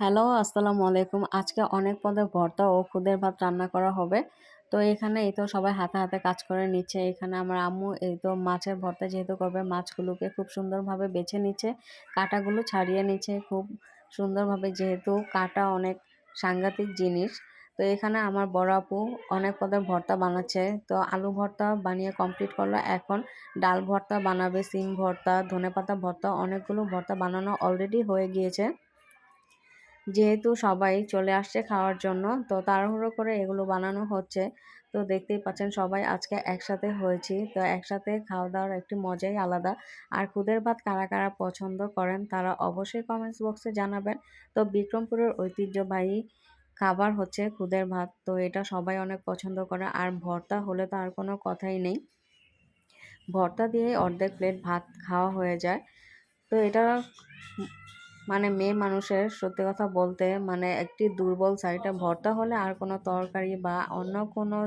Hello, আসসালামু আলাইকুম। আজকে অনেক পদের ভর্তা ও খুদের ভাত রান্না করা হবে। তো এখানে এই তো সবাই হাতে হাতে কাজ করে নিচ্ছে। এখানে আমার আম্মু এই তো মাছের ভর্তা যেহেতু করবে, মাছগুলোকে খুব সুন্দরভাবে বেছে নিচ্ছে, কাটাগুলো ছাড়িয়ে নিচ্ছে। খুব সুন্দরভাবে যেহেতু কাটা অনেক সাংঘাতিক জিনিস। তো এখানে আমার বড় আপু অনেক পদের ভর্তা বানাচ্ছে। তো আলু ভর্তা বানিয়ে কমপ্লিট করল। এখন ডাল ভর্তা বানাবে সিম ভর্তা, ধনেপাতা ভর্তা, অনেকগুলো ভর্তা বানানো অলরেডি হয়ে গিয়েছে। যেহেতু সবাই চলে আসছে খাওয়ার জন্য, তো তাড়াহুড়ো করে এগুলো বানানো হচ্ছে। তো দেখতেই পাচ্ছেন সবাই আজকে একসাথে হয়েছি। তো একসাথে খাওয়া দাওয়ার একটি মজাই আলাদা। আর খুদের ভাত কারা কারা পছন্দ করেন তারা অবশ্যই কমেন্টস বক্সে জানাবেন। তো বিক্রমপুরের ঐতিহ্যবাহী খাবার হচ্ছে খুদের ভাত। তো এটা সবাই অনেক পছন্দ করে। আর ভর্তা হলে তো আর কোনো কথাই নেই। ভর্তা দিয়ে অর্ধেক প্লেট ভাত খাওয়া হয়ে যায়। তো এটা মানে মেয়ে মানুষের, সত্যি কথা বলতে মানে একটি দুর্বল সাইডে ভর্তা হলে আর কোনো তরকারি বা অন্য কোনো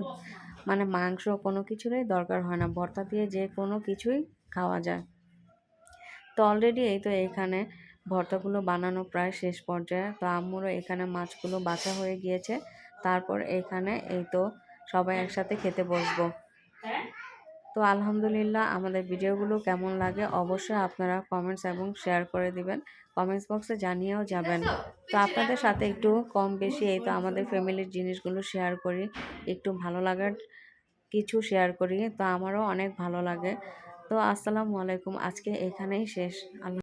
মানে মাংস কোনো কিছুরই দরকার হয় না। ভর্তা দিয়ে যে কোনো কিছুই খাওয়া যায়। তো অলরেডি এই তো এখানে ভর্তাগুলো বানানো প্রায় শেষ পর্যায়ে। তো আম্মুরও এখানে মাছগুলো বাছা হয়ে গিয়েছে। তারপর এখানে এই তো সবাই একসাথে খেতে বসবো। তো আলহামদুলিল্লাহ আমাদের ভিডিওগুলো কেমন লাগে অবশ্যই আপনারা কমেন্টস এবং শেয়ার করে দিবেন। কমেন্টস বক্সে জানিয়েও যাবেন। তো আপনাদের সাথে একটু কম বেশি এই তো আমাদের ফ্যামিলির জিনিসগুলো শেয়ার করি। একটু ভালো লাগার কিছু শেয়ার করি। তো আমারও অনেক ভালো লাগে। তো আসসালামু আলাইকুম। আজকে এখানেই শেষ। আল্লাহ